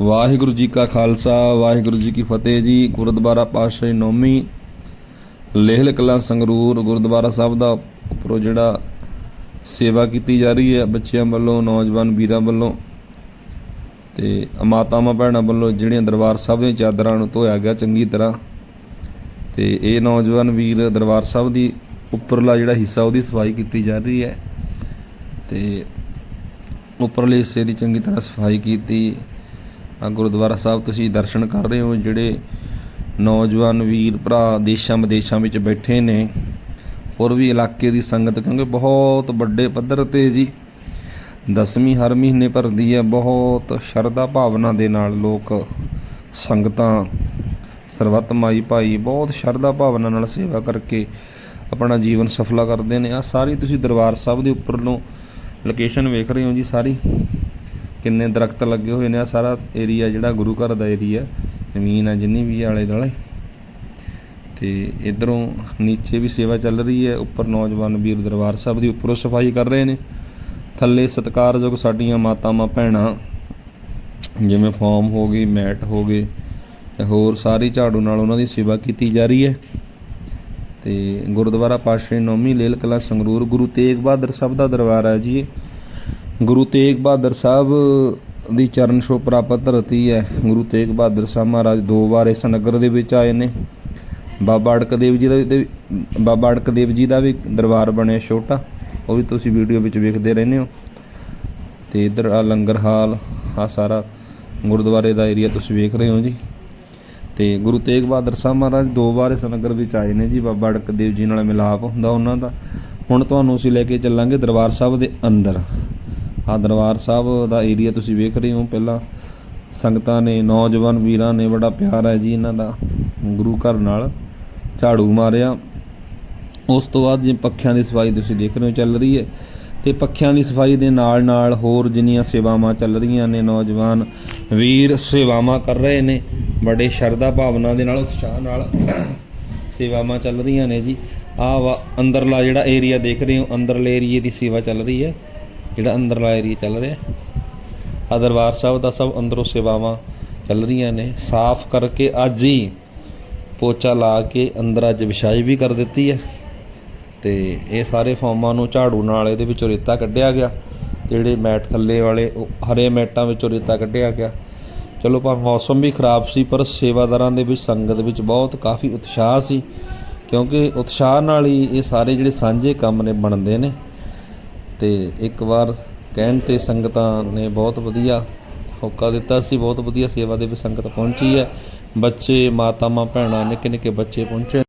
ਵਾਹਿਗੁਰੂ ਜੀ ਕਾ ਖਾਲਸਾ, ਵਾਹਿਗੁਰੂ ਜੀ ਕੀ ਫਤਿਹ ਜੀ। ਗੁਰਦੁਆਰਾ ਪਾਤਸ਼ਾਹੀ ਨੌਮੀ, ਲੇਹਲ ਕਲਾ ਸੰਗਰੂਰ, ਗੁਰਦੁਆਰਾ ਸਾਹਿਬ ਦਾ ਉੱਪਰੋਂ ਜਿਹੜਾ ਸੇਵਾ ਕੀਤੀ ਜਾ ਰਹੀ ਹੈ ਬੱਚਿਆਂ ਵੱਲੋਂ, ਨੌਜਵਾਨ ਵੀਰਾਂ ਵੱਲੋਂ ਤੇ ਮਾਤਾਵਾਂ ਭੈਣਾਂ ਵੱਲੋਂ, ਜਿਹੜੀਆਂ ਦਰਬਾਰ ਸਾਹਿਬ ਦੀਆਂ ਚਾਦਰਾਂ ਨੂੰ ਧੋਇਆ ਗਿਆ ਚੰਗੀ ਤਰ੍ਹਾਂ ਤੇ ਇਹ ਨੌਜਵਾਨ ਵੀਰ ਦਰਬਾਰ ਸਾਹਿਬ ਦੀ ਉੱਪਰਲਾ ਜਿਹੜਾ ਹਿੱਸਾ ਉਹਦੀ ਸਫ਼ਾਈ ਕੀਤੀ ਜਾ ਰਹੀ ਹੈ ਤੇ ਉੱਪਰਲੇ ਹਿੱਸੇ ਦੀ ਚੰਗੀ ਤਰ੍ਹਾਂ ਸਫ਼ਾਈ ਕੀਤੀ ਗੁਰਦੁਆਰਾ ਸਾਹਿਬ ਤੁਸੀਂ ਦਰਸ਼ਨ ਕਰ ਰਹੇ ਹੋ, ਜਿਹੜੇ ਨੌਜਵਾਨ ਵੀਰ ਭਰਾ ਦੇਸ਼ਾਂ ਵਿਦੇਸ਼ਾਂ ਵਿੱਚ ਬੈਠੇ ਨੇ, ਹੋਰ ਵੀ ਇਲਾਕੇ ਦੀ ਸੰਗਤ, ਕਿਉਂਕਿ ਬਹੁਤ ਵੱਡੇ ਪੱਧਰ ਤੇ ਜੀ ਦਸਵੀਂ, ਹਰ ਮਹੀਨੇ ਭਰਦੀ ਹੈ, ਬਹੁਤ ਸ਼ਰਧਾ ਭਾਵਨਾ ਦੇ ਨਾਲ ਲੋਕ ਸੰਗਤਾਂ, ਸਰਬੱਤ ਮਾਈ ਭਾਈ, ਬਹੁਤ ਸ਼ਰਧਾ ਭਾਵਨਾ ਨਾਲ ਸੇਵਾ ਕਰਕੇ ਆਪਣਾ ਜੀਵਨ ਸਫਲਾ ਕਰਦੇ ਨੇ। ਆ ਸਾਰੀ ਤੁਸੀਂ ਦਰਬਾਰ ਸਾਹਿਬ ਦੇ ਉੱਪਰ ਨੂੰ ਲੋਕੇਸ਼ਨ ਵੇਖ ਰਹੇ ਹੋ ਜੀ ਸਾਰੀ। ਕਿੰਨੇ ਦਰਖਤ ਲੱਗੇ ਹੋਏ ਨੇ ਆ ਸਾਰਾ ਏਰੀਆ ਜਿਹੜਾ ਗੁਰੂ ਘਰ ਦਾ ਏਰੀਆ ਜ਼ਮੀਨ ਆ, ਜਿੰਨੀ ਵੀ ਆ ਆਲੇ ਦੁਆਲੇ। ਤੇ ਇਧਰੋਂ ਨੀਚੇ ਵੀ ਸੇਵਾ ਚੱਲ ਰਹੀ ਹੈ, ਉੱਪਰ ਨੌਜਵਾਨ ਵੀਰ ਦਰਬਾਰ ਸਾਹਿਬ ਦੀ ਉੱਪਰੋਂ ਸਫ਼ਾਈ ਕਰ ਰਹੇ ਨੇ। ਥੱਲੇ ਸਤਿਕਾਰਯੋਗ ਸਾਡੀਆਂ ਮਾਤਾਵਾਂ, ਭੈਣਾਂ, ਜਿਵੇਂ ਫਾਰਮ ਹੋ ਗਈ, ਮੈਟ ਹੋ ਗਏ, ਤੇ ਹੋਰ ਸਾਰੀ ਝਾੜੂ ਨਾਲ ਉਹਨਾਂ ਦੀ ਸੇਵਾ ਕੀਤੀ ਜਾ ਰਹੀ ਹੈ। ਤੇ ਗੁਰਦੁਆਰਾ ਪਾਤਸ਼ਾਹੀ ਨੌਮੀ ਲੇਲ ਕਲਾ ਸੰਗਰੂਰ ਗੁਰੂ ਤੇਗ ਬਹਾਦਰ ਸਾਹਿਬ ਦਾ ਦਰਬਾਰ ਹੈ ਜੀ ਗੁਰੂ ਤੇਗ ਬਹਾਦਰ ਸਾਹਿਬ ਦੀ ਚਰਨ ਛੋਹ ਪ੍ਰਾਪਤ ਧਰਤੀ ਹੈ। ਗੁਰੂ ਤੇਗ ਬਹਾਦਰ ਸਾਹਿਬ ਮਹਾਰਾਜ ਦੋ ਵਾਰ ਇਸ ਨਗਰ ਦੇ ਵਿੱਚ ਆਏ ਨੇ। ਬਾਬਾ ਅੜਕ ਦੇਵ ਜੀ ਦਾ ਵੀ ਬਾਬਾ ਅੜਕ ਦੇਵ ਜੀ ਦਾ ਵੀ ਦਰਬਾਰ ਬਣਿਆ ਛੋਟਾ। ਉਹ ਵੀ ਤੁਸੀਂ ਵੀਡੀਓ ਵਿੱਚ ਵੇਖਦੇ ਰਹਿੰਦੇ ਹੋ। ਤੇ ਇਧਰ ਆ ਲੰਗਰ ਹਾਲ, ਆ ਸਾਰਾ ਗੁਰਦੁਆਰੇ ਦਾ ਏਰੀਆ ਤੁਸੀਂ ਵੇਖ ਰਹੇ ਹੋ ਜੀ। ਤੇ ਗੁਰੂ ਤੇਗ ਬਹਾਦਰ ਸਾਹਿਬ ਮਹਾਰਾਜ ਦੋ ਵਾਰ ਇਸ ਨਗਰ ਵਿੱਚ ਆਏ ਨੇ ਜੀ। ਬਾਬਾ ਅੜਕ ਦੇਵ ਜੀ ਨਾਲ ਮਿਲਾਪ ਹੁੰਦਾ ਉਹਨਾਂ ਦਾ। ਹੁਣ ਤੁਹਾਨੂੰ ਅਸੀਂ ਲੈ ਕੇ ਚੱਲਾਂਗੇ ਦਰਬਾਰ ਸਾਹਿਬ ਦੇ ਅੰਦਰ। ਆ ਦਰਬਾਰ ਸਾਹਿਬ ਦਾ ਏਰੀਆ ਤੁਸੀਂ ਵੇਖ ਰਹੇ ਹੋ ਪਹਿਲਾਂ। ਸੰਗਤਾਂ ਨੇ, ਨੌਜਵਾਨ ਵੀਰਾਂ ਨੇ, ਬੜਾ ਪਿਆਰ ਹੈ ਜੀ ਇਹਨਾਂ ਦਾ ਗੁਰੂ ਘਰ ਨਾਲ। ਝਾੜੂ ਮਾਰਿਆ। ਉਸ ਤੋਂ ਬਾਅਦ ਜੇ ਪੱਖਿਆਂ ਦੀ ਸਫ਼ਾਈ ਤੁਸੀਂ ਦੇਖ ਰਹੇ ਹੋ ਚੱਲ ਰਹੀ ਹੈ। ਤੇ ਪੱਖਿਆਂ ਦੀ ਸਫ਼ਾਈ ਦੇ ਨਾਲ ਨਾਲ ਹੋਰ ਜਿੰਨੀਆਂ ਸੇਵਾਵਾਂ ਚੱਲ ਰਹੀਆਂ ਨੇ, ਨੌਜਵਾਨ ਵੀਰ ਸੇਵਾਵਾਂ ਕਰ ਰਹੇ ਨੇ। ਬੜੇ ਸ਼ਰਧਾ ਭਾਵਨਾ ਦੇ ਨਾਲ, ਉਤਸ਼ਾਹ ਨਾਲ ਸੇਵਾਵਾਂ ਚੱਲ ਰਹੀਆਂ ਨੇ ਜੀ। ਆਹ ਵਾ, ਅੰਦਰਲਾ ਜਿਹੜਾ ਏਰੀਆ ਦੇਖ ਰਹੇ ਹੋ, ਅੰਦਰਲੇ ਏਰੀਏ ਦੀ ਸੇਵਾ ਚੱਲ ਰਹੀ ਹੈ। ਜਿਹੜਾ ਅੰਦਰਲਾ ਏਰੀਆ ਚੱਲ ਰਿਹਾ। ਆ ਦਰਬਾਰ ਸਾਹਿਬ ਦਾ ਸਭ ਅੰਦਰੋਂ ਸੇਵਾਵਾਂ ਚੱਲ ਰਹੀਆਂ ਨੇ। ਸਾਫ਼ ਕਰਕੇ ਅੱਜ ਹੀ ਪੋਚਾ ਲਾ ਕੇ ਅੰਦਰ ਅੱਜ ਵਿਛਾਈ ਵੀ ਕਰ ਦਿੱਤੀ ਹੈ। ਤੇ ਇਹ ਸਾਰੇ ਫਾਰਮਾਂ ਨੂੰ ਝਾੜੂ ਨਾਲ ਇਹਦੇ ਵਿੱਚੋਂ ਰੇਤਾ ਕੱਢਿਆ ਗਿਆ। ਜਿਹੜੇ ਮੈਟ ਥੱਲੇ ਵਾਲੇ, ਉਹ ਹਰੇ ਮੈਟਾਂ ਵਿੱਚੋਂ ਰੇਤਾ ਕੱਢਿਆ ਗਿਆ। ਚਲੋ ਪਰ ਮੌਸਮ ਵੀ ਖਰਾਬ ਸੀ, ਪਰ ਸੇਵਾਦਾਰਾਂ ਦੇ ਵਿੱਚ, ਸੰਗਤ ਵਿੱਚ ਬਹੁਤ ਕਾਫੀ ਉਤਸ਼ਾਹ ਸੀ। ਕਿਉਂਕਿ ਉਤਸ਼ਾਹ ਨਾਲ ਹੀ ਇਹ ਸਾਰੇ ਜਿਹੜੇ ਸਾਂਝੇ ਕੰਮ ਨੇ ਬਣਦੇ ਨੇ। ਤੇ ਇੱਕ ਵਾਰ ਕਹਿਣ ਤੇ ਸੰਗਤਾਂ ਨੇ ਬਹੁਤ ਵਧੀਆ ਹੋਕਾ ਦਿੱਤਾ ਸੀ, ਬਹੁਤ ਵਧੀਆ ਸੇਵਾ ਦੇ ਵਿੱਚ ਸੰਗਤ ਪਹੁੰਚੀ ਹੈ। ਬੱਚੇ ਮਾਤਾਵਾਂ ਭੈਣਾਂ ਨਿੱਕੇ ਨਿੱਕੇ ਬੱਚੇ ਪਹੁੰਚੇ